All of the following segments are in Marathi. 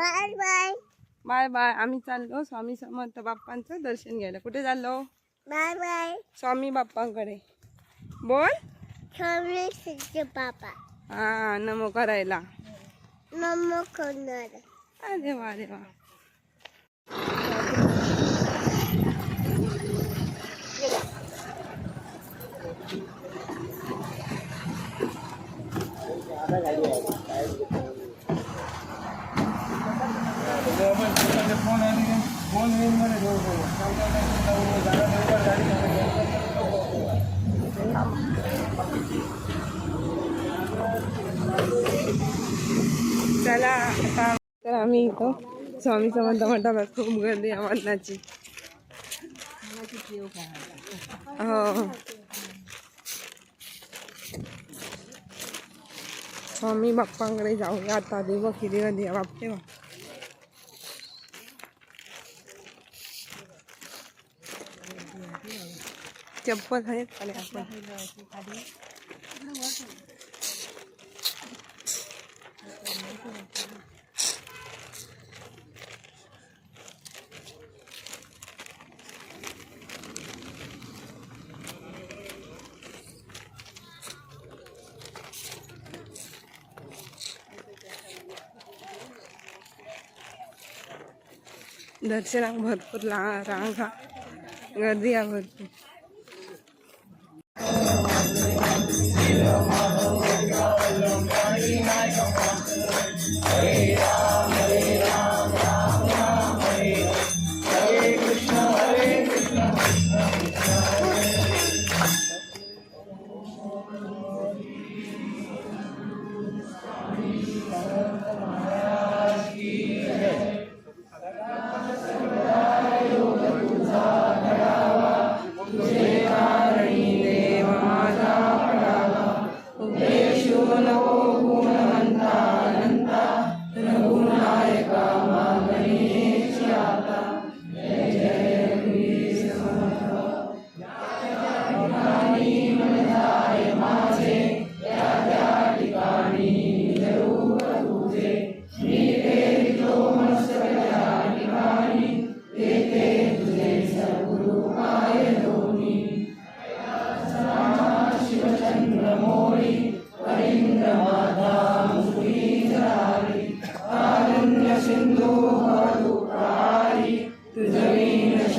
Bye bye. Bye bye. आम्ही चाललो स्वामी समर्थ बाप्पांचं दर्शन घ्यायला. कुठे चाललो? Bye bye. स्वामी बाप्पांकडे. बोल. छोले सिद्ध पापा हा नमो करायला. मम्मा करणार. अरे वा अरे वा. चला आता. तर आम्ही इथं स्वामी समर्थ मंडपात खूप गर्दी आहे हो. स्वामी बाप्पांकडे जाऊया आता. देव किती गर्दी आहे बापरे चप्पल आहेत खाली आपण दर्शनाक भरपूर ला रांगा गर्दी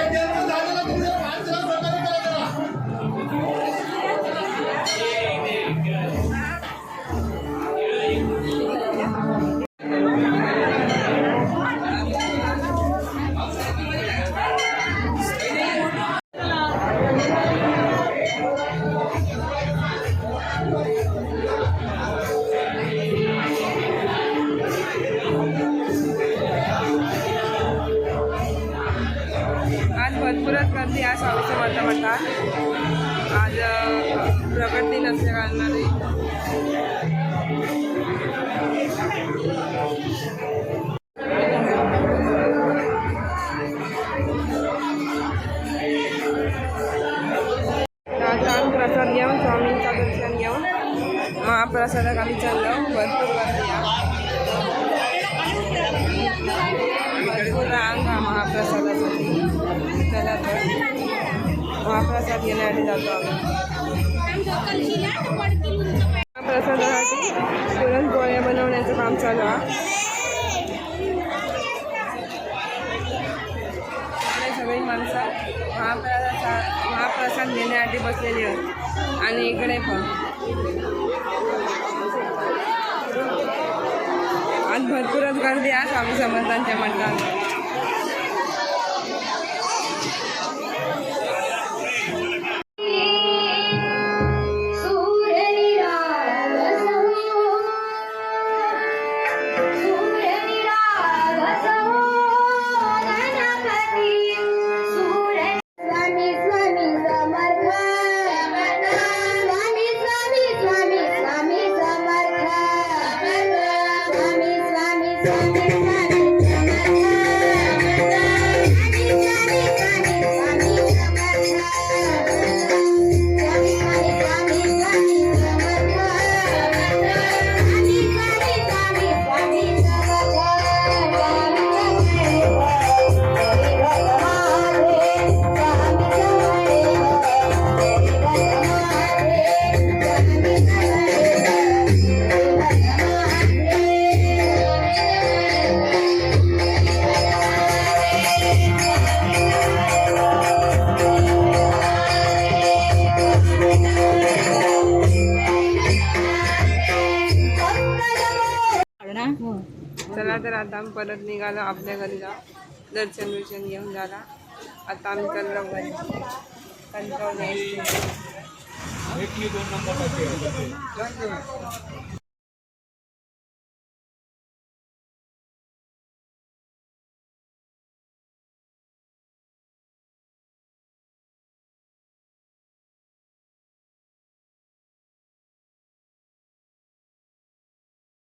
आता अ, प्रगट दिन असल्या कारणाने आता आम्ही प्रसाद घेऊन स्वामींचा दर्शन घेऊन महाप्रसादात आम्ही चाललो भरपूर गर्दी आहे भरपूर रांग हा महाप्रसादासाठी चला तर महाप्रसाद घेण्यासाठी जातो आम्ही महाप्रसादासाठी पुरणपोळ्या बनवण्याचं काम चालू आहे माणसं महाप्रसाद महाप्रसाद घेण्यासाठी बसलेली होती आणि इकडे पण आज भरपूरच गर्दी आहे स्वामी समर्थांच्या मंडळात. स्वामी स्वामी चला तर आता आम्ही परत निघालो आपल्या घरी जाऊ दर्शन विर्शन घेऊन झाला. आता आम्ही चाललो घरी. यायचं